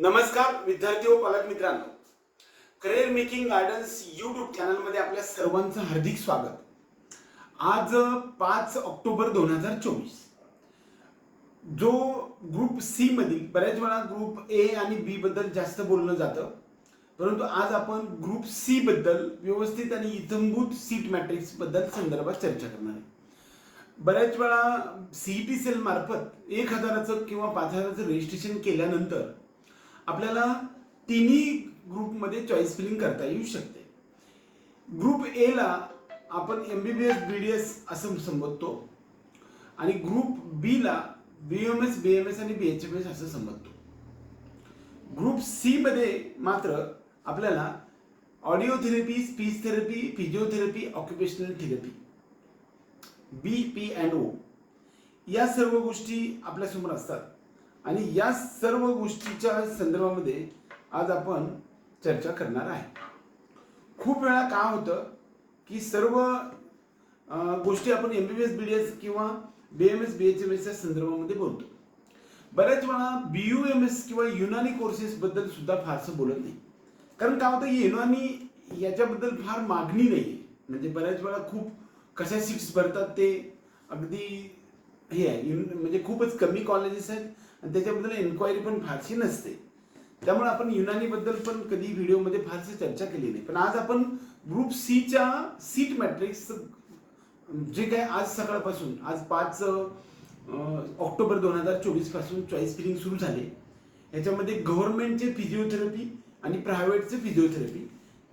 नमस्कार विद्यार्थी व पालक मित्रांनो. करिअर मेकिंग गार्डन्स यूट्यूब चॅनलमध्ये आपल्या सर्वांचं हार्दिक स्वागत. आज पाच ऑक्टोबर दोन हजार चोवीस. जो ग्रुप सी मधील बऱ्याच वेळा ग्रुप ए आणि बी बद्दल जास्त बोललं जातं. परंतु आज आपण ग्रुप सी बद्दल व्यवस्थित आणि इथंभूत सीट मॅट्रिक्सबद्दल संदर्भात चर्चा करणार आहे. बऱ्याच वेळा सीईटी सेल मार्फत एक हजाराचं किंवा पाच हजाराचं रजिस्ट्रेशन केल्यानंतर आपल्याला तिन्ही ग्रुपमध्ये चॉईस फिलिंग करता येऊ शकते. ग्रुप ए ला आपण M B B S B D S असं संबोधतो. आणि ग्रुप बी ला B M S B M S आणि बी एच एम एस असं संबोधतो. ग्रुप सी मध्ये मात्र आपल्याला audio therapy speech therapy physiotherapy occupational therapy B P and O या सर्व गोष्टी आपल्यासमोर असतात. आणि या सर्व गोष्टीच्या संदर्भामध्ये आज आपण चर्चा करणार आहे. खूप वेळा काय होतं की सर्व गोष्टी आपण M B B S B D S किंवा B M S B H M एसच्या संदर्भामध्ये बोलतो. बऱ्याच वेळा बी यू एम एस किंवा युनानी कोर्सेस बद्दल सुद्धा फारसं बोलत नाही. कारण काय होतं युनानी याच्याबद्दल फार मागणी नाही आहे म्हणजे बऱ्याच वेळा खूप कशा सीट्स भरतात ते अगदी हे आहे. म्हणजे खूपच कमी कॉलेजेस आहेत. आणि त्याच्याबद्दल इन्क्वायरी पण फारशी नसते. त्यामुळे आपण युनानीबद्दल पण कधी व्हिडिओमध्ये फारशी चर्चा केली नाही. पण आज आपण ग्रुप सीच्या सीट मॅट्रिक्स जे काय आज सकाळपासून आज पाच ऑक्टोबर दोन हजार चोवीसपासून चॉईस फिलिंग सुरू झाले. याच्यामध्ये गव्हर्नमेंटचे फिजिओथेरपी आणि प्रायव्हेटचे फिजिओथेरपी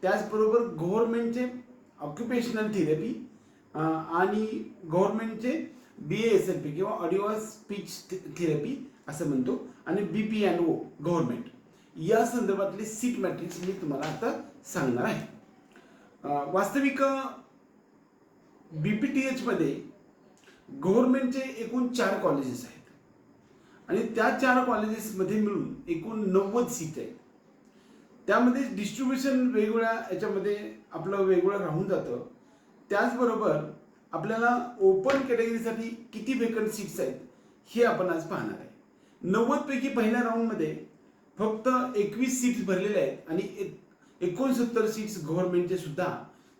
त्याचबरोबर गव्हर्नमेंटचे ऑक्युपेशनल थेरपी आणि गव्हर्नमेंटचे बी एस एल पी किंवा ऑडिओ स्पीच थेरपी असं म्हणतो. आणि B P and O government या संदर्भातले सीट मॅट्रिक्स मी तुम्हाला आता सांगणार आहे. वास्तविक बी पी टी एचमध्ये गव्हर्नमेंटचे एकूण चार कॉलेजेस आहेत. आणि त्या चार कॉलेजेसमध्ये मिळून एकूण नव्वद सीट आहेत. त्यामध्ये डिस्ट्रीब्युशन वेगवेगळ्या याच्यामध्ये आपलं वेगवेगळं राहून जातं. त्याचबरोबर आपल्याला ओपन कॅटेगरीसाठी किती वेकंट सीट्स आहेत हे आपण आज पाहणार आहे. नव्वदपैकी पहिल्या राऊंडमध्ये फक्त एकवीस सीट्स भरलेल्या आहेत आणि एकोणसत्तर सीट्स गव्हर्नमेंटचे सुद्धा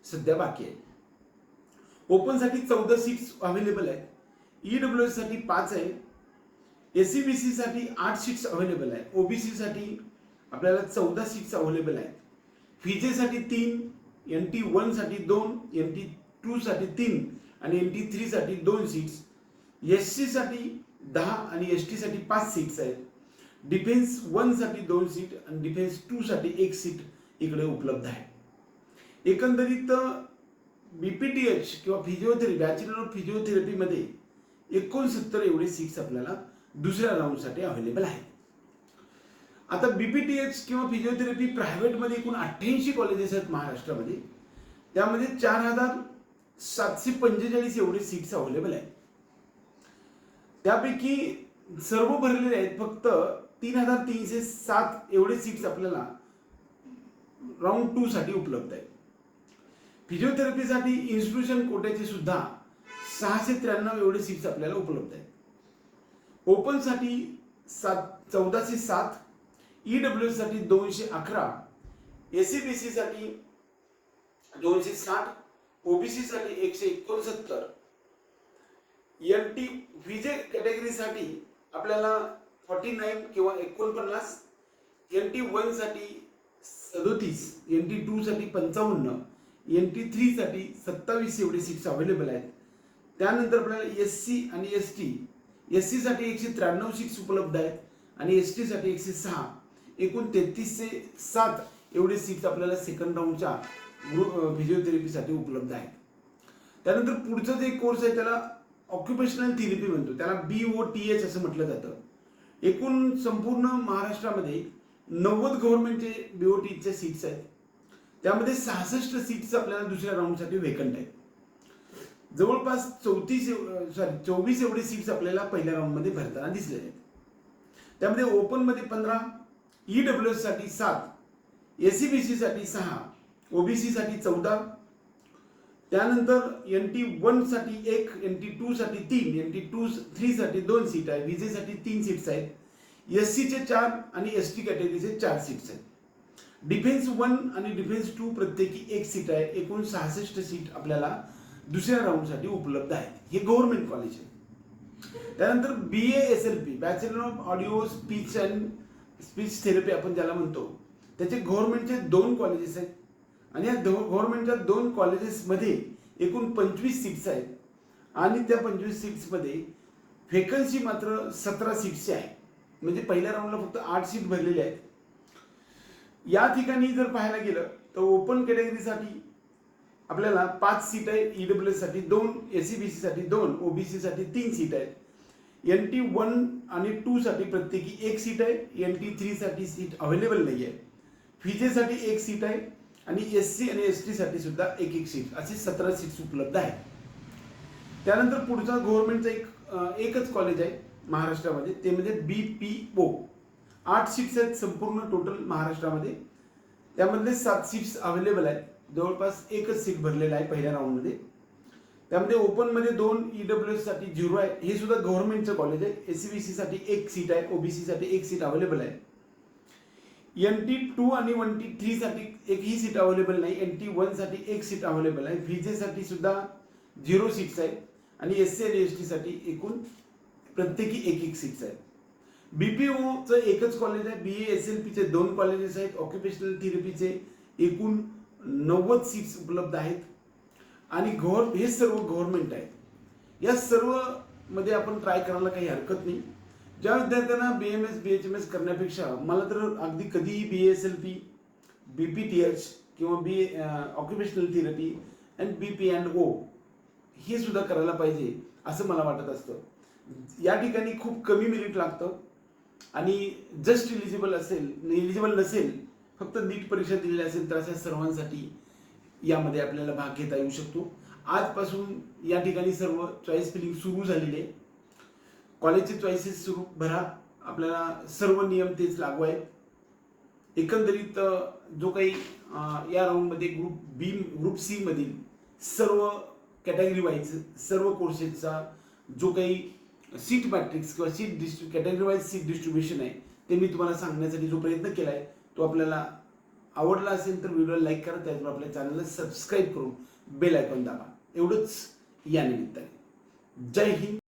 सध्या बाकी आहेत. ओपनसाठी चौदा सीट्स अवेलेबल आहेत. ई डब्ल्यू साठी पाच आहे एस सी बी सीसाठी आठ सीट्स अवेलेबल आहे ओबीसीसाठी आपल्याला चौदा सीट्स अवेलेबल आहेत. फिजेसाठी तीन एन टी वनसाठी दोन एन टी टूसाठी तीन आणि एन टी थ्रीसाठी दोन सीट्स एस सीसाठी दहा आणि एस टीसाठी पाच सीट्स आहेत. डिफेन्स वनसाठी दोन सीट आणि डिफेन्स टूसाठी एक सीट इकडे उपलब्ध आहे. एकंदरीत बीपीटीएच किंवा फिजिओथेरपी बॅचलर ऑफ फिजिओथेरपीमध्ये एकोणसत्तर एवढे सीट्स आपल्याला दुसऱ्या राऊंडसाठी अवेलेबल आहेत. आता बीपीटीएच किंवा फिजिओथेरपी प्रायव्हेटमध्ये एकूण अठ्ठ्याऐंशी कॉलेजेस आहेत महाराष्ट्रामध्ये. त्यामध्ये चार हजार सातशे पंचेचाळीस एवढे सीट्स अवेलेबल आहेत. त्यापैकी सर्व भरलेले आहेत फक्त तीन हजार तीनशे सात एवढे सीट्स आपल्याला राऊंड टू साठी उपलब्ध आहेत. फिजिओथेरपीसाठी इन्स्टिट्यूशन कोट्याचे सुद्धा सहाशे त्र्याण्णव एवढे सीट्स आपल्याला उपलब्ध आहेत. ओपनसाठी सात चौदाशे सात ई डब्ल्यू साठी दोनशे अकरा एस सी बी सी साठी दोनशे साठ ओबीसीसाठी एकशे एकोणसत्तर एन टी व्हीजे कॅटेगरीसाठी आपल्याला फॉर्टी नाईन किंवा एकोणपन्नास एन टी वनसाठी सदोतीस एन टी टूसाठी पंचावन्न एन टी थ्रीसाठी सत्तावीस एवढे सीट्स अवेलेबल आहेत. त्यानंतर आपल्याला एस सी आणि एस टी एस सीसाठी एकशे त्र्याण्णव सीट्स उपलब्ध आहेत आणि एस टीसाठी एकशे सहा एकूण तेहतीसशे सात एवढे सीट्स आपल्याला सेकंड राऊंडच्या ग्रुप फिजिओथेरपीसाठी उपलब्ध आहेत. त्यानंतर पुढचं जे कोर्स आहे त्याला ऑक्युपेशनल थेरपी म्हणतो. त्याला बी ओ टी एच असं म्हटलं जातं. एकूण संपूर्ण महाराष्ट्रामध्ये नव्वद गव्हर्नमेंटचे बी ओ टीचे सीट्स आहेत. त्यामध्ये सहासष्ट सीट्स आपल्याला दुसऱ्या राऊंडसाठी वेकंट आहेत. जवळपास चौतीस सॉरी चोवीस एवढे सीट्स आपल्याला पहिल्या राऊंडमध्ये भरताना दिसले आहेत. त्यामध्ये ओपनमध्ये पंधरा ई डब्ल्यू एससाठी सात एस सी बी सीसाठी सहा ओबीसीसाठी चौदा त्यानंतर एन टी वनसाठी एक एन टी टू साठी तीन एन टी टू थ्री साठी दोन सीट आहे विजेसाठी तीन सीट्स आहेत एस सीचे चार आणि एस टी कॅटेगरीचे चार सीट्स आहेत. डिफेन्स वन आणि डिफेन्स टू प्रत्येकी एक सीट आहे एकूण सहासष्ट सीट आपल्याला दुसऱ्या राऊंडसाठी उपलब्ध आहेत. हे गव्हर्नमेंट कॉलेज आहे. त्यानंतर B A S L P bachelor of audio speech and speech therapy आपण ज्याला म्हणतो त्याचे गव्हर्नमेंटचे दोन कॉलेजेस आहेत. आणि या गव्हर्नमेंटच्या दोन कॉलेजेसमध्ये एकूण पंचवीस सीट्स आहेत. आणि त्या पंचवीस सीट्समध्ये व्हेकन्सी मात्र सतरा सीट्सची आहे म्हणजे पहिल्या राऊंडला फक्त आठ सीट भरलेल्या आहेत. या ठिकाणी जर पाहायला गेलं तर ओपन कॅटेगरीसाठी आपल्याला पाच सीट आहे ई डब्ल्यू एससाठी दोन एस सी बी सीसाठी दोन ओ बी सीसाठी तीन सीट आहेत. एन टी वन आणि टूसाठी प्रत्येकी एक सीट आहे. एन टी थ्रीसाठी सीट अवेलेबल नाही आहे फिजेसाठी एक सीट आहे. आणि एस सी आणि एस टीसाठी सुद्धा एक एक सीट असे सतरा सीट्स उपलब्ध आहेत. त्यानंतर पुढचा गव्हर्नमेंटचा एक एकच कॉलेज आहे महाराष्ट्रामध्ये ते म्हणजे बी पी ओ आठ सीट्स आहेत संपूर्ण टोटल महाराष्ट्रामध्ये. त्यामधले सात सीट्स अवेलेबल आहेत. जवळपास एकच सीट भरलेलं आहे पहिल्या राऊंडमध्ये त्यामध्ये ओपनमध्ये दोन ई डब्ल्यू एससाठी झिरो आहे. हे सुद्धा गव्हर्नमेंटचं कॉलेज आहे. एस सी बी सी साठी एक सीट आहे. ओबीसीसाठी एक सीट अवेलेबल आहे. एन टी टू आणि वन टी थ्री साठी एकही सीट अवेलेबल नाही. एन टी वनसाठी एक सीट अवेलेबल आहे व्ही जेसाठी सुद्धा झिरो सीट्स आहेत. आणि एस सी आणि एस टीसाठी एकूण प्रत्येकी एक एक सीट्स आहेत बी पी ओचं एकच कॉलेज आहे. बी एस एल पीचे दोन कॉलेजेस आहेत. ऑक्युपेशनल थेरपीचे एकूण नव्वद सीट्स उपलब्ध आहेत. आणि गव्हर हे सर्व गव्हर्नमेंट आहेत. या सर्वमध्ये आपण ट्राय करायला काही हरकत नाही. ज्या विद्यार्थ्यांना B M S B H M S करण्यापेक्षा मला तर अगदी कधीही B S L P B P T H किंवा B occupational therapy and B P and O हे सुद्धा करायला पाहिजे असं मला वाटत असतं. या ठिकाणी खूप कमी मेरिट लागतं आणि जस्ट इलिजिबल असेल इलिजिबल नसेल फक्त नीट परीक्षा दिलेली असेल तर अशा सर्वांसाठी यामध्ये आपल्याला भाग घेता येऊ शकतो. आजपासून या ठिकाणी सर्व चॉईस फिलिंग सुरू झालेली आहे. कॉलेजचे चॉईसेस सुरू भरा. आपल्याला सर्व नियम तेच लागू आहेत. एकंदरीत जो काही या राऊंडमध्ये ग्रुप बी ग्रुप सी मधील सर्व कॅटेगरी वाईज सर्व कोर्सेसचा जो काही सीट मॅट्रिक्स किंवा सीट डिस्ट्री कॅटेगरी वाईज सीट डिस्ट्रीब्युशन आहे ते मी तुम्हाला सांगण्यासाठी जो प्रयत्न केला आहे तो आपल्याला आवडला असेल तर व्हिडिओला लाईक करा. त्याचबरोबर आपल्या चॅनलला सबस्क्राईब करून बेल आयकॉन दाबा. एवढंच या निमित्ताने. जय हिंद.